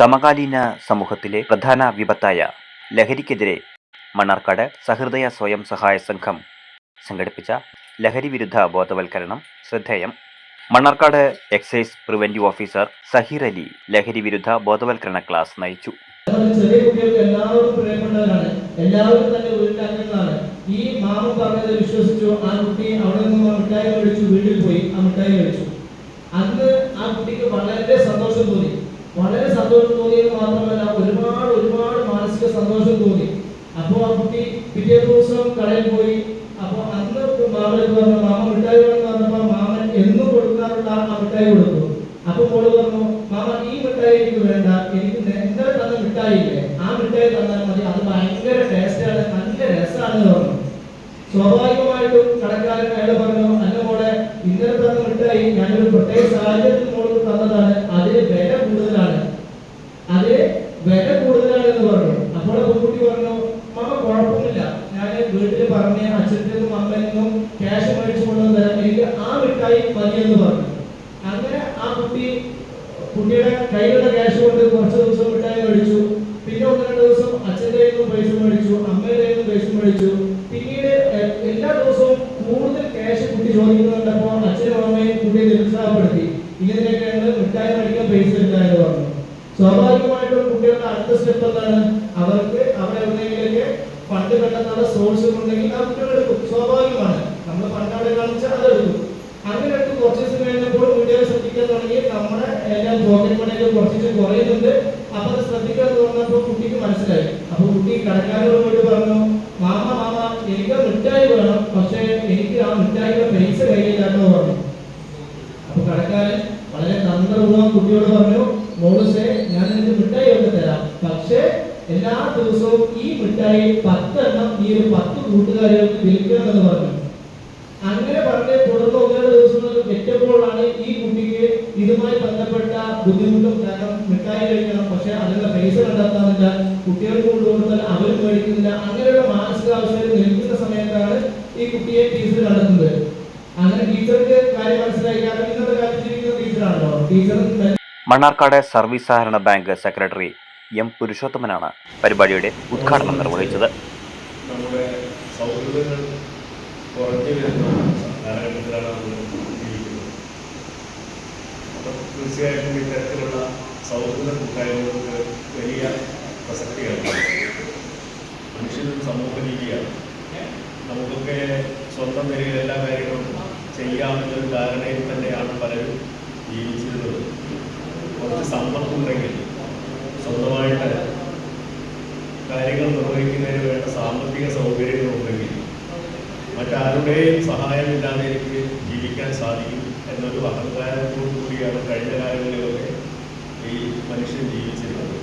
സമകാലീന സമൂഹത്തിലെ പ്രധാന വിപത്തായ ലഹരിക്കെതിരെ മണ്ണാർക്കാട് സഹൃദയ സ്വയം സഹായ സംഘം സംഘടിപ്പിച്ച ലഹരി വിരുദ്ധ ബോധവൽക്കരണം ശ്രദ്ധേയം. Mannarkkad excise preventive officer Saheer Ali ലഹരി വിരുദ്ധ ബോധവൽക്കരണ ക്ലാസ് നയിച്ചു. എല്ലാവരും എല്ലാവരും തന്നെ ഈ മാമു പറഞ്ഞത് വിശ്വസിച്ചു. ആ കുട്ടി അവിടെ നിന്ന് മിഠായി മേടിച്ചു വീട്ടിൽ പോയി ആ മിഠായി മേടിച്ചു അന്ന് ആ കുട്ടിക്ക് വളരെ സന്തോഷം തോന്നി വളരെ സന്തോഷം തോന്നിയത് മാത്രമല്ല ഒരുപാട് ഒരുപാട് മാനസിക സന്തോഷം തോന്നി. അപ്പോൾ ആ കുട്ടി പിറ്റേ ദിവസം കടയിൽ പോയി. അപ്പോൾ അന്ന് മാമൻ പറഞ്ഞു മാമ മിഠായി പറഞ്ഞപ്പോൾ മാമൻ എന്നും കൊടുക്കാറുള്ള ആ മിഠായി കൊടുത്തു. അപ്പൊ മോൾ പറഞ്ഞു മാമ ഈ മിഠായി എനിക്ക് വേണ്ട. എനിക്ക് നേരെ തന്ന മിഠായി ഇല്ലേ? ആ മിഠായി തന്നാൽ മതി. അത് ഭയങ്കര ടേസ്റ്റാണ് നല്ല രസമാണ് പറഞ്ഞു. സ്വാഭാവികമായിട്ടും കടക്കാരൻ അയാൾ പറഞ്ഞു അല്ല മോളെ ഇന്നലെ തന്ന മിഠായി ഞാനൊരു പ്രത്യേക സാഹചര്യത്തിൽ വീട്ടിൽ പറഞ്ഞ അച്ഛന്റെ അമ്മയെന്നും ക്യാഷ് മേടിച്ചു കൊണ്ടുവന്ന് തരാം എനിക്ക് ആ മിഠായി മതിയെന്ന് പറഞ്ഞു. അങ്ങനെ ആ കുട്ടി കുട്ടിയുടെ കയ്യിലുള്ള ക്യാഷ് കൊണ്ട് കുറച്ച് ദിവസം മിഠായി മേടിച്ചു. പിന്നെ ഒന്ന് രണ്ട് ദിവസം അച്ഛന്റെ നിന്നും പൈസ മേടിച്ചു അമ്മയുടെ നിന്നും പൈസ മേടിച്ചു. പിന്നീട് എല്ലാ ദിവസവും കൂടുതൽ ക്യാഷ് കുട്ടി ചോദിക്കുന്നുണ്ടപ്പോൾ അച്ഛനും അമ്മയും കുട്ടിയെ നിരുത്സാഹപ്പെടുത്തി. ഇങ്ങനെയൊക്കെയാണ് മിഠായി മേടിക്കാൻ പൈസ ഇല്ല എന്ന് പറഞ്ഞു സ്വാഭാവികമായിട്ടും കുട്ടികളുടെ അടുത്ത സ്റ്റെപ്പ് എന്താണ്? അവർക്ക് അവരെ എവിടെയെങ്കിലൊക്കെ ഫണ്ട് കണ്ടെത്താനുള്ള സോഴ്സ് ഉണ്ടെങ്കിൽ ആ കുട്ടികൾ എടുക്കും. സ്വാഭാവികമാണ്. നമ്മൾ ഫണ്ട് അവിടെ കാണിച്ചാൽ അത് എടുക്കും അങ്ങനെ എടുത്ത് കുറച്ച് ദിവസം കഴിഞ്ഞപ്പോൾ വീട്ടുകാർ ശ്രദ്ധിക്കാൻ തുടങ്ങി. നമ്മുടെ എല്ലാം പോക്കറ്റ് മണിയൊക്കെ കുറച്ച് കുറയുന്നുണ്ട്. അപ്പൊ അത് ശ്രദ്ധിക്കാൻ തുടങ്ങുമ്പോൾ കുട്ടിക്ക് മനസ്സിലായി. അപ്പൊ കുട്ടി കടക്കാരോട് പോയിട്ട് പറഞ്ഞു മാമ മാമ എനിക്ക് മിഠായി വേണം. പക്ഷേ എനിക്ക് ആ മിഠായിയുടെ പൈസ കയ്യിലാണെന്ന് പറഞ്ഞു. അപ്പൊ കടക്കാരൻ വളരെ തന്ത്രപൂർവം കുട്ടിയോട് പറഞ്ഞു മോളുസേ ഞാൻ നിനക്ക് മിഠായി കൊണ്ട് തരാം പക്ഷേ എല്ലാ ദിവസവും ഈ മിഠായി പത്തെണ്ണം ഈ ഒരു പത്ത് കൂട്ടുകാരികൾക്ക് വിൽക്കണമെന്ന് പറഞ്ഞു. അങ്ങനെ പറഞ്ഞ് തുടർന്ന് ഒന്നര രണ്ട് ദിവസങ്ങൾ എത്തിയപ്പോഴാണ് ഈ കുട്ടിക്ക് ഇതുമായി ബന്ധപ്പെട്ട ബുദ്ധിമുട്ടും കാരണം മിഠായി കഴിക്കണം പക്ഷെ അതിനുള്ള പൈസ കണ്ടെത്താനില്ല കുട്ടികൾക്ക് കൊണ്ട് കൊടുത്താൽ അവരും മേടിക്കുന്നില്ല. അങ്ങനെയുള്ള മാനസികാവസ്ഥയിൽ നിൽക്കുന്ന സമയത്താണ് ഈ കുട്ടിയെ ടീച്ചർ കണ്ടെത്തുന്നത്. അങ്ങനെ ടീച്ചർക്ക് കാര്യം മനസ്സിലായി കാരണം ഇന്നത്തെ കാലത്ത് ജീവിക്കുന്ന ടീച്ചറാണല്ലോ. ടീച്ചർ മണ്ണാർക്കാട് സർവീസ് സഹകരണ ബാങ്ക് സെക്രട്ടറി എം പുരുഷോത്തമനാണ് പരിപാടിയുടെ ഉദ്ഘാടനം നിർവഹിച്ചത്. സൗഹൃദ വലിയ സ്വന്തം നിലയിൽ എല്ലാ കാര്യങ്ങളും ചെയ്യാമെന്നൊരു ധാരണയിൽ തന്നെയാണ് പലരും ജീവിച്ചിരുന്നത്. കുറച്ച് സമ്പത്തുണ്ടെങ്കിൽ കാര്യങ്ങൾ നിർവഹിക്കുന്നതിന് വേണ്ട സാമ്പത്തിക സൗകര്യങ്ങളുണ്ടെങ്കിൽ മറ്റാരുടെയും സഹായമില്ലാതെ എനിക്ക് ജീവിക്കാൻ സാധിക്കും എന്നൊരു അഹങ്കാരത്തോടു കൂടിയാണ് കഴിഞ്ഞ കാലങ്ങളിലൊക്കെ ഈ മനുഷ്യൻ ജീവിച്ചിരുന്നത്.